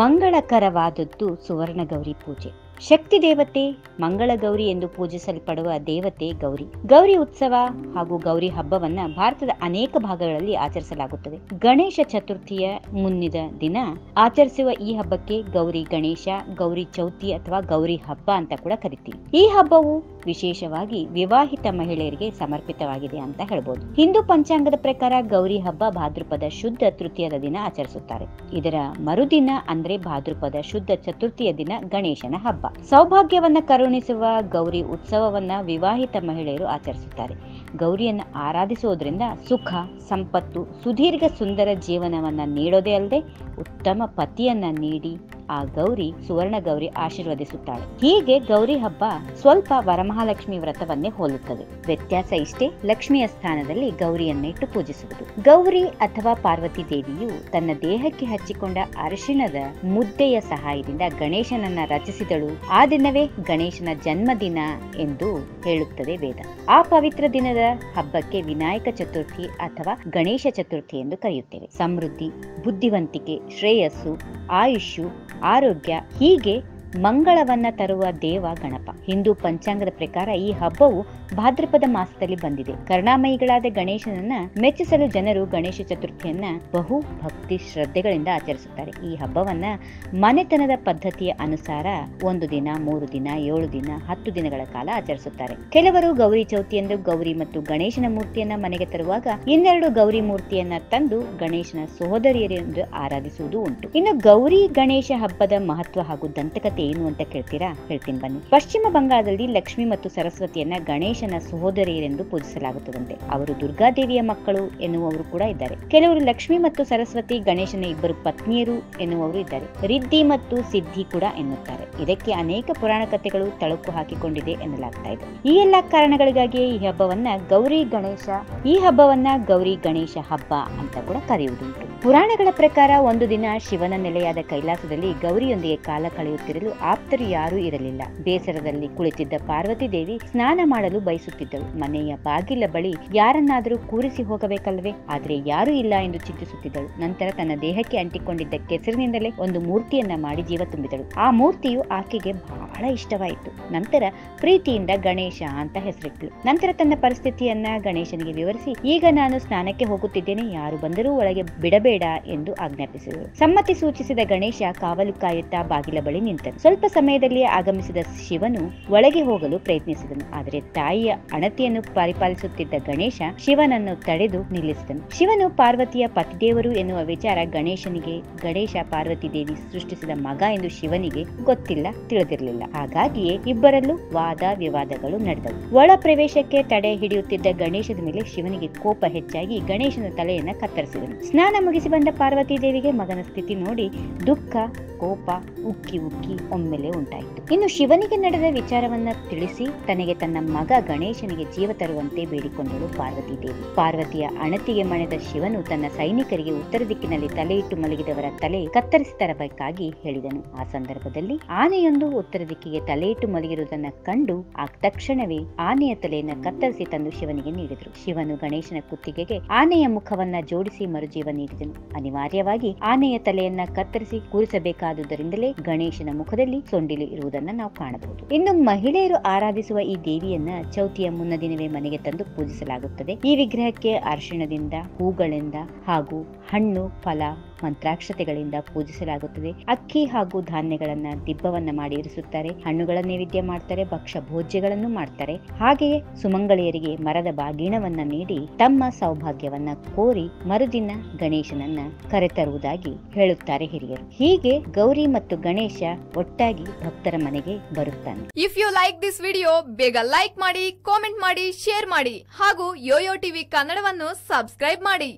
ಮಂಗಳಕರವಾದದ್ದು ಸುವರ್ಣಗೌರಿ ಪೂಜೆ. ಶಕ್ತಿ ದೇವತೆ ಮಂಗಳ ಗೌರಿ ಎಂದು ಪೂಜಿಸಲ್ಪಡುವ ದೇವತೆ ಗೌರಿ. ಗೌರಿ ಉತ್ಸವ ಹಾಗೂ ಗೌರಿ ಹಬ್ಬವನ್ನ ಭಾರತದ ಅನೇಕ ಭಾಗಗಳಲ್ಲಿ ಆಚರಿಸಲಾಗುತ್ತದೆ. ಗಣೇಶ ಚತುರ್ಥಿಯ ಮುನ್ನಿದ ದಿನ ಆಚರಿಸುವ ಈ ಹಬ್ಬಕ್ಕೆ ಗೌರಿ ಗಣೇಶ, ಗೌರಿ ಚೌತಿ ಅಥವಾ ಗೌರಿ ಹಬ್ಬ ಅಂತ ಕೂಡ ಕರಿತೀವಿ. ಈ ಹಬ್ಬವು ವಿಶೇಷವಾಗಿ ವಿವಾಹಿತ ಮಹಿಳೆಯರಿಗೆ ಸಮರ್ಪಿತವಾಗಿದೆ ಅಂತ ಹೇಳ್ಬೋದು. ಹಿಂದೂ ಪಂಚಾಂಗದ ಪ್ರಕಾರ ಗೌರಿ ಹಬ್ಬ ಭಾದ್ರಪದ ಶುದ್ಧ ತೃತೀಯದ ದಿನ ಆಚರಿಸುತ್ತಾರೆ. ಇದರ ಮರುದಿನ ಅಂದ್ರೆ ಭಾದ್ರಪದ ಶುದ್ಧ ಚತುರ್ಥಿಯ ದಿನ ಗಣೇಶನ ಹಬ್ಬ. ಸೌಭಾಗ್ಯವನ್ನ ಕರುಣಿಸುವ ಗೌರಿ ಉತ್ಸವವನ್ನ ವಿವಾಹಿತ ಮಹಿಳೆಯರು ಆಚರಿಸುತ್ತಾರೆ. ಗೌರಿಯನ್ನು ಆರಾಧಿಸುವುದರಿಂದ ಸುಖ, ಸಂಪತ್ತು, ಸುದೀರ್ಘ ಸುಂದರ ಜೀವನವನ್ನ ನೀಡೋದೇ ಅಲ್ಲದೆ ಉತ್ತಮ ಪತಿಯನ್ನ ನೀಡಿ ಆ ಗೌರಿ ಸುವರ್ಣ ಗೌರಿ ಆಶೀರ್ವದಿಸುತ್ತಾಳೆ. ಹೀಗೆ ಗೌರಿ ಹಬ್ಬ ಸ್ವಲ್ಪ ವರಮಹಾಲಕ್ಷ್ಮಿ ವ್ರತವನ್ನೇ ಹೋಲುತ್ತದೆ. ವ್ಯತ್ಯಾಸ ಇಷ್ಟೇ, ಲಕ್ಷ್ಮಿಯ ಸ್ಥಾನದಲ್ಲಿ ಗೌರಿಯನ್ನಿಟ್ಟು ಪೂಜಿಸುವುದು. ಗೌರಿ ಅಥವಾ ಪಾರ್ವತಿ ದೇವಿಯು ತನ್ನ ದೇಹಕ್ಕೆ ಹಚ್ಚಿಕೊಂಡ ಅರಿಶಿಣದ ಮುದ್ದೆಯ ಸಹಾಯದಿಂದ ಗಣೇಶನನ್ನ ರಚಿಸಿದಳು. ಆ ದಿನವೇ ಗಣೇಶನ ಜನ್ಮದಿನ ಎಂದು ಹೇಳುತ್ತದೆ ವೇದ. ಆ ಪವಿತ್ರ ದಿನದ ಹಬ್ಬಕ್ಕೆ ವಿನಾಯಕ ಚತುರ್ಥಿ ಅಥವಾ ಗಣೇಶ ಚತುರ್ಥಿ ಎಂದು ಕರೆಯುತ್ತೇವೆ. ಸಮೃದ್ಧಿ, ಬುದ್ಧಿವಂತಿಕೆ, ಶ್ರೇಯಸ್ಸು, ಆಯುಷ್ಯು ಆರೋಗ್ಯ ಹೀಗೆ ಮಂಗಳವನ್ನ ತರುವ ದೇವ ಗಣಪ. ಹಿಂದೂ ಪಂಚಾಂಗದ ಪ್ರಕಾರ ಈ ಹಬ್ಬವು ಭಾದ್ರಪದ ಮಾಸದಲ್ಲಿ ಬಂದಿದೆ. ಕರುಣಾಮಯಿಗಳಾದ ಗಣೇಶನನ್ನ ಮೆಚ್ಚಿಸಲು ಜನರು ಗಣೇಶ ಚತುರ್ಥಿಯನ್ನ ಬಹು ಭಕ್ತಿ ಶ್ರದ್ಧೆಗಳಿಂದ ಆಚರಿಸುತ್ತಾರೆ. ಈ ಹಬ್ಬವನ್ನ ಮನೆತನದ ಪದ್ಧತಿಯ ಅನುಸಾರ ಒಂದು ದಿನ, ಮೂರು ದಿನ, ಏಳು ದಿನ, ಹತ್ತು ದಿನಗಳ ಕಾಲ ಆಚರಿಸುತ್ತಾರೆ. ಕೆಲವರು ಗೌರಿ ಚೌತಿ ಎಂದು ಗೌರಿ ಮತ್ತು ಗಣೇಶನ ಮೂರ್ತಿಯನ್ನ ಮನೆಗೆ ತರುವಾಗ ಇನ್ನೆರಡು ಗೌರಿ ಮೂರ್ತಿಯನ್ನ ತಂದು ಗಣೇಶನ ಸಹೋದರಿಯರೆಂದು ಆರಾಧಿಸುವುದು ಉಂಟು. ಇನ್ನು ಗೌರಿ ಗಣೇಶ ಹಬ್ಬದ ಮಹತ್ವ ಹಾಗೂ ದಂತಕತೆ ಏನು ಅಂತ ಕೇಳ್ತೀರಾ? ಹೇಳ್ತೀನಿ ಬನ್ನಿ. ಪಶ್ಚಿಮ ಬಂಗಾಳದಲ್ಲಿ ಲಕ್ಷ್ಮಿ ಮತ್ತು ಸರಸ್ವತಿಯನ್ನ ಗಣೇಶನ ಸಹೋದರಿಯರೆಂದು ಪೂಜಿಸಲಾಗುತ್ತದಂತೆ. ಅವರು ದುರ್ಗಾದೇವಿಯ ಮಕ್ಕಳು ಎನ್ನುವವರು ಕೂಡ ಇದ್ದಾರೆ. ಕೆಲವರು ಲಕ್ಷ್ಮಿ ಮತ್ತು ಸರಸ್ವತಿ, ಗಣೇಶನ ಇಬ್ಬರು ಪತ್ನಿಯರು ಎನ್ನುವವರು ಇದ್ದಾರೆ. ರಿದ್ಧಿ ಮತ್ತು ಸಿದ್ಧಿ ಕೂಡ ಎನ್ನುತ್ತಾರೆ. ಇದಕ್ಕೆ ಅನೇಕ ಪುರಾಣ ಕಥೆಗಳು ತಳುಕು ಹಾಕಿಕೊಂಡಿದೆ ಎನ್ನಲಾಗ್ತಾ ಇದೆ. ಈ ಎಲ್ಲಾ ಕಾರಣಗಳಿಗಾಗಿ ಈ ಹಬ್ಬವನ್ನ ಗೌರಿ ಗಣೇಶ, ಈ ಹಬ್ಬವನ್ನ ಗೌರಿ ಗಣೇಶ ಹಬ್ಬ ಅಂತ ಕೂಡ ಕರೆಯುವುದುಂಟು. ಪುರಾಣಗಳ ಪ್ರಕಾರ ಒಂದು ದಿನ ಶಿವನ ನೆಲೆಯಾದ ಕೈಲಾಸದಲ್ಲಿ ಗೌರಿಯೊಂದಿಗೆ ಕಾಲ ಕಳೆಯುತ್ತಿರಲು ಆಪ್ತರು ಯಾರೂ ಇರಲಿಲ್ಲ. ಬೇಸರದಲ್ಲಿ ಕುಳಿತಿದ್ದ ಪಾರ್ವತಿ ದೇವಿ ಸ್ನಾನ ಮಾಡಲು ಬಯಸುತ್ತಿದ್ದಳು. ಮನೆಯ ಬಾಗಿಲ ಬಳಿ ಯಾರನ್ನಾದರೂ ಕೂರಿಸಿ ಹೋಗಬೇಕಲ್ವೇ? ಆದ್ರೆ ಯಾರೂ ಇಲ್ಲ ಎಂದು ಚಿಂತಿಸುತ್ತಿದ್ದಳು. ನಂತರ ತನ್ನ ದೇಹಕ್ಕೆ ಅಂಟಿಕೊಂಡಿದ್ದ ಕೆಸರಿನಿಂದಲೇ ಒಂದು ಮೂರ್ತಿಯನ್ನ ಮಾಡಿ ಜೀವ ತುಂಬಿದಳು. ಆ ಮೂರ್ತಿಯು ಆಕೆಗೆ ಬಹಳ ಇಷ್ಟವಾಯಿತು. ನಂತರ ಪ್ರೀತಿಯಿಂದ ಗಣೇಶ ಅಂತ ಹೆಸರಿಟ್ಟಳು ನಂತರ ತನ್ನ ಪರಿಸ್ಥಿತಿಯನ್ನ ಗಣೇಶನಿಗೆ ವಿವರಿಸಿ, ಈಗ ನಾನು ಸ್ನಾನಕ್ಕೆ ಹೋಗುತ್ತಿದ್ದೇನೆ. ಯಾರು ಬಂದರೂ ಒಳಗೆ ಬಿಡಬೇಡ ಎಂದು ಆಜ್ಞಾಪಿಸಿದರು ಸಮ್ಮತಿ ಸೂಚಿಸಿದ ಗಣೇಶ ಕಾವಲು ಕಾಯುತ್ತಾ ಬಾಗಿಲ ಬಳಿ ನಿಂತನು. ಸ್ವಲ್ಪ ಸಮಯದಲ್ಲಿಯೇ ಆಗಮಿಸಿದ ಶಿವನು ಒಳಗೆ ಹೋಗಲು ಪ್ರಯತ್ನಿಸಿದನು. ಆದರೆ ತಾಯಿಯ ಅಣತಿಯನ್ನು ಪರಿಪಾಲಿಸುತ್ತಿದ್ದ ಗಣೇಶ ಶಿವನನ್ನು ತಡೆದು ನಿಲ್ಲಿಸಿದನು. ಶಿವನು ಪಾರ್ವತಿಯ ಪತಿದೇವರು ಎನ್ನುವ ವಿಚಾರ ಗಣೇಶನಿಗೆ, ಗಣೇಶ ಪಾರ್ವತಿ ದೇವಿ ಸೃಷ್ಟಿಸಿದ ಮಗ ಎಂದು ಶಿವನಿಗೆ ಗೊತ್ತಿಲ್ಲ, ತಿಳಿದಿರಲಿಲ್ಲ. ಹಾಗಾಗಿಯೇ ಇಬ್ಬರಲ್ಲೂ ವಾದ ವಿವಾದಗಳು ನಡೆದವು. ಒಳ ಪ್ರವೇಶಕ್ಕೆ ತಡೆ ಹಿಡಿಯುತ್ತಿದ್ದ ಗಣೇಶದ ಮೇಲೆ ಶಿವನಿಗೆ ಕೋಪ ಹೆಚ್ಚಾಗಿ ಗಣೇಶನ ತಲೆಯನ್ನ ಕತ್ತರಿಸಿದನು. ಸ್ನಾನ ಮುಗಿಸಿ ಬಂದ ಪಾರ್ವತಿ ದೇವಿಗೆ ಮಗನ ಸ್ಥಿತಿ ನೋಡಿ ದುಃಖ ಕೋಪ, ಉಕ್ಕಿ ಉಕ್ಕಿ ಒಮ್ಮೆಲೆ ಉಂಟಾಯಿತು. ಇನ್ನು ಶಿವನಿಗೆ ನಡೆದ ವಿಚಾರವನ್ನ ತಿಳಿಸಿ ತನಗೆ ತನ್ನ ಮಗ ಗಣೇಶನಿಗೆ ಜೀವ ತರುವಂತೆ ಬೇಡಿಕೊಂಡಳು ಪಾರ್ವತಿ ದೇವಿ. ಪಾರ್ವತಿಯ ಅಣತಿಗೆ ಮಣೆದ ಶಿವನು ತನ್ನ ಸೈನಿಕರಿಗೆ ಉತ್ತರ ದಿಕ್ಕಿನಲ್ಲಿ ತಲೆಯಿಟ್ಟು ಮಲಗಿದವರ ತಲೆ ಕತ್ತರಿಸಿ ತರಬೇಕಾಗಿ ಹೇಳಿದನು. ಆ ಸಂದರ್ಭದಲ್ಲಿ ಆನೆಯೊಂದು ಉತ್ತರ ದಿಕ್ಕಿಗೆ ತಲೆಯಿಟ್ಟು ಮಲಗಿರುವುದನ್ನ ಕಂಡು ಆ ತಕ್ಷಣವೇ ಆನೆಯ ತಲೆಯನ್ನು ಕತ್ತರಿಸಿ ತಂದು ಶಿವನಿಗೆ ನೀಡಿದರು. ಶಿವನು ಗಣೇಶನ ಕುತ್ತಿಗೆಗೆ ಆನೆಯ ಮುಖವನ್ನ ಜೋಡಿಸಿ ಮರುಜೀವ ನೀಡಿದನು. ಅನಿವಾರ್ಯವಾಗಿ ಆನೆಯ ತಲೆಯನ್ನ ಕತ್ತರಿಸಿ ಕೂರಿಸಬೇಕಾದುದರಿಂದಲೇ ಗಣೇಶನ ಮುಖದಲ್ಲಿ ಸೊಂಡಿಲು ಇರುವುದನ್ನ ನಾವು ಕಾಣಬಹುದು. ಇನ್ನು ಮಹಿಳೆಯರು ಆರಾಧಿಸುವ ಈ ದೇವಿಯನ್ನ ಚೌತಿಯ ಮುನ್ನ ದಿನವೇ ಮನೆಗೆ ತಂದು ಪೂಜಿಸಲಾಗುತ್ತದೆ. ಈ ವಿಗ್ರಹಕ್ಕೆ ಅರಿಶಿಣದಿಂದ, ಹೂಗಳಿಂದ ಹಾಗೂ ಹಣ್ಣು, ಫಲ ಮಂತ್ರಾಕ್ಷತೆಗಳಿಂದ ಪೂಜಿಸಲಾಗುತ್ತದೆ. ಅಕ್ಕಿ ಹಾಗೂ ಧಾನ್ಯಗಳನ್ನ ದಿಬ್ಬವನ್ನ ಮಾಡಿ ಇರಿಸುತ್ತಾರೆ. ಹಣ್ಣುಗಳ ನೈವೇದ್ಯ ಮಾಡ್ತಾರೆ ಭಕ್ಷ್ಯ ಭೋಜ್ಯಗಳನ್ನು ಮಾಡ್ತಾರೆ. ಹಾಗೆಯೇ ಸುಮಂಗಳಿಯರಿಗೆ ಮರದ ಬಾಗಿಣವನ್ನ ನೀಡಿ ತಮ್ಮ ಸೌಭಾಗ್ಯವನ್ನ ಕೋರಿ ಮರುದಿನ ಗಣೇಶನನ್ನ ಕರೆತರುವುದಾಗಿ ಹೇಳುತ್ತಾರೆ ಹಿರಿಯರು. ಹೀಗೆ ಗೌರಿ ಮತ್ತು ಗಣೇಶ ಒಟ್ಟಾಗಿ ಭಕ್ತರ ಮನೆಗೆ ಬರುತ್ತಾನೆ. If you like this video ಬೇಗ ಲೈಕ್ ಮಾಡಿ ಕಾಮೆಂಟ್ ಮಾಡಿ ಶೇರ್ ಮಾಡಿ ಹಾಗೂ ಯೋಯೋ ಟಿವಿ ಕನ್ನಡವನ್ನು ಸಬ್ಸ್ಕ್ರೈಬ್ ಮಾಡಿ.